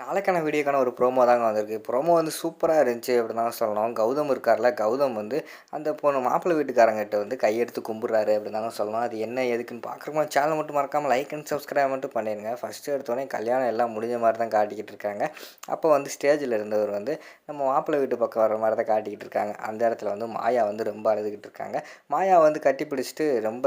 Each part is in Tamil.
நாளைக்கான வீடியோக்கான ஒரு ப்ரோமோ தாங்க வந்திருக்கு. ப்ரோமோ வந்து சூப்பராக இருந்துச்சு அப்படின்னு தான் சொல்லணும். கௌதம் இருக்கார்ல கௌதம் வந்து அந்த பொண்ணு மாப்பிள்ளை வீட்டுக்காரங்கிட்ட வந்து கையெடுத்து கும்பிட்றாரு அப்படின்னு தாங்க சொல்லணும். அது என்ன எதுக்குன்னு பார்க்குறப்போ சேனல் மட்டும் மறக்காமல் லைக் அண்ட் சப்ஸ்கிரைப் மட்டும் பண்ணிடுங்க ஃபஸ்ட்டு எடுத்தோடனே கல்யாணம் எல்லாம் முடிஞ்ச மாதிரி தான் காட்டிக்கிட்டு இருக்காங்க. அப்போ வந்து ஸ்டேஜில் இருந்தவர் வந்து நம்ம மாப்பிள்ளை வீட்டு பக்கம் வர மாதிரி தான் காட்டிக்கிட்டு இருக்காங்க. அந்த இடத்துல வந்து மாயா வந்து ரொம்ப அழுதுகிட்டு இருக்காங்க. மாயா வந்து கட்டி பிடிச்சிட்டு ரொம்ப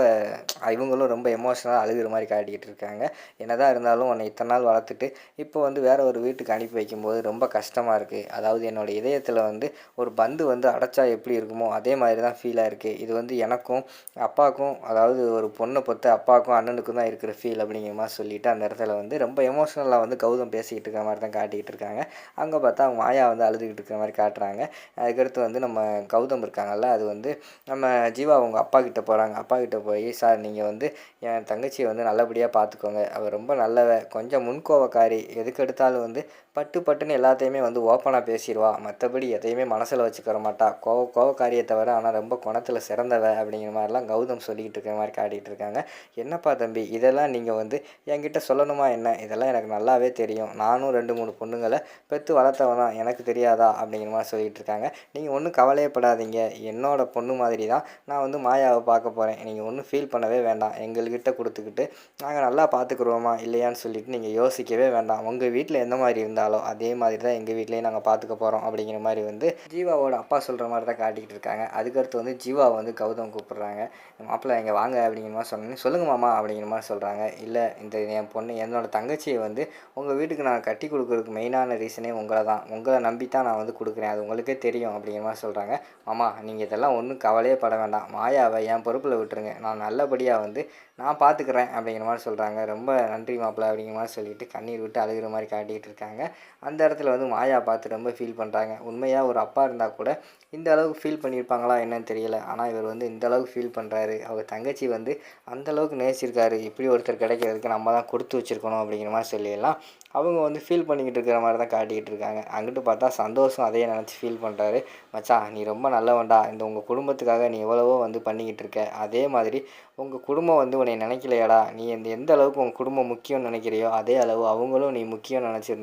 இவங்களும் ரொம்ப எமோஷனலாக அழுகிற மாதிரி காட்டிக்கிட்டு இருக்காங்க. என்னதான் இருந்தாலும் உன்னை இத்தனை நாள் வளர்த்துட்டு இப்போ வந்து வேற ஒரு வீட்டுக்கு அனுப்பி வைக்கும்போது ரொம்ப கஷ்டமாக இருக்குது அதாவது என்னோடய இதயத்தில் வந்து ஒரு பந்து வந்து அடைச்சா எப்படி இருக்குமோ அதே மாதிரி தான் ஃபீலாக இருக்குது இது வந்து எனக்கும் அப்பாவுக்கும் அதாவது ஒரு பொண்ணை பொறுத்த அப்பாவுக்கும் அண்ணனுக்கும் தான் இருக்கிற ஃபீல் அப்படிங்கிற மாதிரி சொல்லிவிட்டு அந்த இடத்துல வந்து ரொம்ப எமோஷ்னலாக வந்து கௌதம் பேசிக்கிட்டு இருக்கிற மாதிரி தான் காட்டிக்கிட்டு இருக்காங்க. அங்கே பார்த்தா அவங்க மாயா வந்து அழுதுகிட்டு இருக்கிற மாதிரி காட்டுறாங்க. அதுக்கடுத்து வந்து நம்ம கௌதம் இருக்காங்கல்ல அது வந்து நம்ம ஜீவா அவங்க அப்பா கிட்ட போகிறாங்க அப்பா கிட்ட போய் சார் நீங்கள் வந்து என் தங்கச்சியை வந்து நல்லபடியாக பார்த்துக்கோங்க. அவள் ரொம்ப நல்லவ கொஞ்சம் முன்கோவக்காரி. எதுக்கு எடுத்தாலும் வந்து பட்டு பட்டுன்னு எல்லாத்தையுமே வந்து ஓப்பனாக பேசிடுவா. மற்றபடி எதையுமே மனசில் வச்சுக்கிற மாட்டா. கோவ கோவக்காரியை தவிர ஆனால் ரொம்ப குணத்தில் சிறந்தவ அப்படிங்கிற மாதிரிலாம் கௌதம் சொல்லிக்கிட்டு இருக்கிற மாதிரி காட்டிகிட்டு இருக்காங்க. என்னப்பா தம்பி இதெல்லாம் நீங்கள் வந்து என்கிட்ட சொல்லணுமா என்ன? இதெல்லாம் எனக்கு நல்லாவே தெரியும். நானும் ரெண்டு மூணு பொண்ணுங்களை பெற்று வளர்த்தவன்? தான் எனக்கு தெரியாதா? அப்படிங்கிற மாதிரி சொல்லிகிட்டு இருக்காங்க. நீங்கள் ஒன்றும் கவலையப்படாதீங்க. என்னோட பொண்ணு மாதிரி தான் நான் வந்து மாயாவை பார்க்க போகிறேன் நீங்கள் ஒன்றும் ஃபீல் பண்ணவே வேண்டாம். எங்கள்கிட்ட கொடுத்துக்கிட்டு நாங்கள் நல்லா பார்த்துக்குருவோமா? இல்லையான்னு சொல்லிட்டு நீங்கள் யோசிக்கவே வேண்டாம். உங்கள் வீட்டில் எந்த மாதிரி இருந்தாலோ அதே மாதிரி தான் எங்கள் வீட்லேயும் நாங்கள் பார்த்துக்க போகிறோம் அப்படிங்கிற மாதிரி வந்து ஜீவாவோட அப்பா சொல்கிற மாதிரி தான் காட்டிக்கிட்டு இருக்காங்க. அதுக்கடுத்து வந்து ஜீவா வந்து கௌதம் கூப்பிட்றாங்க. மாப்பிள்ளை இங்கே வாங்க அப்படிங்கிற மாதிரி சொன்னேன் சொல்லுங்கள் மாமா அப்படிங்கிற மாதிரி சொல்கிறாங்க இல்லை இந்த என் பொண்ணு என்னோடய தங்கச்சியை வந்து உங்கள் வீட்டுக்கு நான் கட்டி கொடுக்குறதுக்கு மெயினான ரீசனே உங்களை தான் உங்களை நம்பி தான் நான் வந்து கொடுக்குறேன். அது உங்களுக்கே தெரியும் அப்படிங்கிற மாதிரி சொல்கிறாங்க மாமா நீங்கள் இதெல்லாம் ஒன்றும் கவலையே பட வேண்டாம். மாயாவை என் பொறுப்பில் விட்டுருங்க. நான் நல்லபடியாக வந்து நான் பார்த்துக்குறேன் அப்படிங்கிற மாதிரி சொல்கிறாங்க ரொம்ப நன்றி மாப்பிள்ளை அப்படிங்கிற மாதிரி சொல்லிட்டு கண்ணீர் விட்டு அழுகிற மாதிரி காட்டிகிட்டு இருக்காங்க. அந்த இடத்துல வந்து மாயா பார்த்து ரொம்ப ஃபீல் பண்ணுறாங்க உண்மையாக ஒரு அப்பா இருந்தால் கூட இந்த அளவுக்கு ஃபீல் பண்ணியிருப்பாங்களா என்னன்னு தெரியல. ஆனால் இவர் வந்து இந்த அளவுக்கு ஃபீல் பண்ணுறாரு அவர் தங்கச்சி வந்து அந்த அளவுக்கு நேசிச்சிருக்காரு. இப்படி ஒருத்தர் கிடைக்கிறதுக்கு நம்ம தான் கொடுத்து வச்சுருக்கணும் அப்படிங்கிற மாதிரி சொல்லிடலாம் அவங்க வந்து ஃபீல் பண்ணிக்கிட்டு இருக்கிற மாதிரி தான் காட்டிக்கிட்டு இருக்காங்க. அங்கிட்டு பார்த்தா சந்தோஷம் அதையே நினச்சி ஃபீல் பண்ணுறாரு மச்சான் நீ ரொம்ப நல்லவன்டா. இந்த உங்கள் குடும்பத்துக்காக நீ எவ்வளவோ வந்து பண்ணிக்கிட்டு இருக்க. அதே மாதிரி உங்கள் குடும்பம் வந்து உன்னை நினைக்கலையாடா. நீ இந்த எந்த அளவுக்கு உங்கள் குடும்பம் முக்கியம்னு நினைக்கிறியோ அதே அளவு அவங்களும் நீ முக்கியம் நினச்சிருந்தா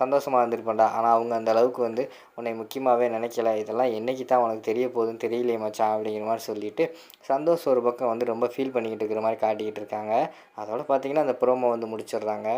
சந்தோஷமாக இருந்திருப்பேன்டா. ஆனால் அவங்க அந்த அளவுக்கு வந்து உன்னை முக்கியமாகவே நினைக்கல. இதெல்லாம் என்றைக்கு தான் உனக்கு தெரிய போகுதுன்னு தெரியலையே மச்சான் அப்படிங்கிற மாதிரி சொல்லிட்டு சந்தோஷம் ஒரு பக்கம் வந்து ரொம்ப ஃபீல் பண்ணிக்கிட்டு இருக்கிற மாதிரி காட்டிக்கிட்டு இருக்காங்க. அதோட பார்த்தீங்கன்னா அந்த ப்ரோமோ வந்து முடிச்சிடுறாங்க.